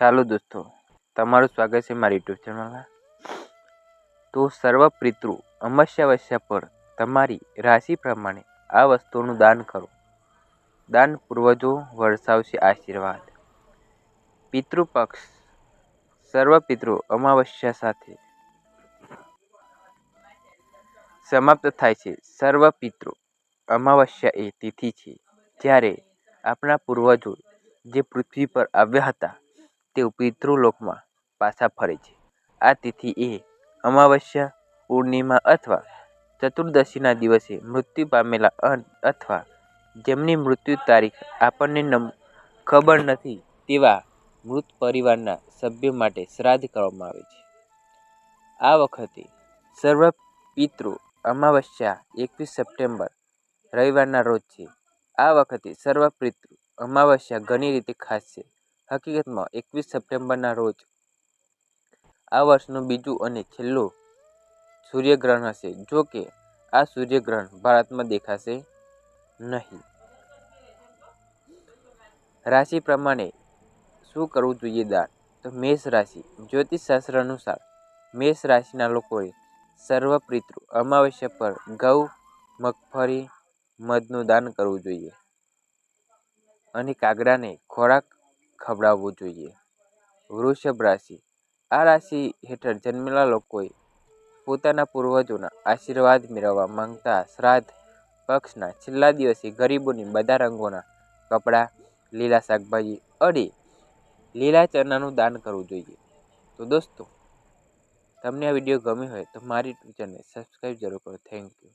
Hello દોસ્તો, તમારું સ્વાગત છે મારી યુટ્યુબ ચેનલમાં. તો સર્વ પિતૃ અમાવસ્યા પર તમારી રાશિ પ્રમાણે આ વસ્તુનું દાન કરો. દાન પૂર્વજો વરસાવશે આશીર્વાદ. પિતૃપક્ષ સર્વ પિતૃ અમાવસ્યા સાથે સમાપ્ત થાય છે. સર્વ પિતૃ અમાવસ્યા એ તિથિ છે, જ્યારે આપણા પૂર્વજો જે પૃથ્વી પર આવ્યા હતા તેઓ પિતૃલોકમાં પાછા ફરે છે. આ તિથિ એ અમાવસ્યા, પૂર્ણિમા અથવા ચતુર્દશીના દિવસે મૃત્યુ પામેલા અથવા જેમની મૃત્યુ તારીખ આપણને ખબર નથી તેવા મૃત પરિવારના સભ્યો માટે શ્રાદ્ધ કરવામાં આવે છે. આ વખતે સર્વ પિતૃ અમાવસ્યા એકવીસ સપ્ટેમ્બર રવિવારના રોજ છે. આ વખતે સર્વ પિતૃ અમાવસ્યા ઘણી રીતે ખાસ છે. હકીકતમાં એકવીસ સપ્ટેમ્બરના રોજ આ વર્ષનું બીજું અને છેલ્લું સૂર્યગ્રહણ હશે, જો કે આ સૂર્યગ્રહણ ભારતમાં દેખાશે નહીં. રાશિ પ્રમાણે શું કરવું જોઈએ દાન? તો મેષ રાશિ જ્યોતિષશાસ્ત્ર અનુસાર મેષ રાશિના લોકોએ સર્વ પિતૃ અમાવસ્યા પર ઘઉં, મગફળી, મધનું દાન કરવું જોઈએ. અને કાગડાને ખોરાક ખવડાવવો જોઈએ. વૃષભ રાશિ. આ રાશિ હેઠળ જન્મેલા લોકોએ પોતાના પૂર્વજોના આશીર્વાદ મેળવવા માંગતા શ્રાદ્ધ પક્ષના છેલ્લા દિવસે ગરીબોની બધા રંગોના કપડાં, લીલા શાકભાજી અને લીલા ચણાનું દાન કરવું જોઈએ. તો દોસ્તો, તમને આ વીડિયો ગમ્યો હોય તો મારી ચેનલ સબસ્ક્રાઈબ જરૂર કરો. Thank you.